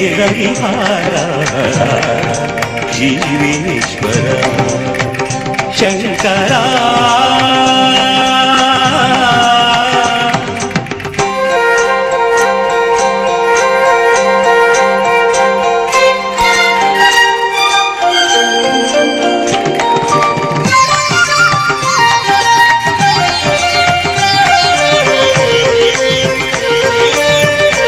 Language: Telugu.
వేద విహార జీవేశ్వర శంకరా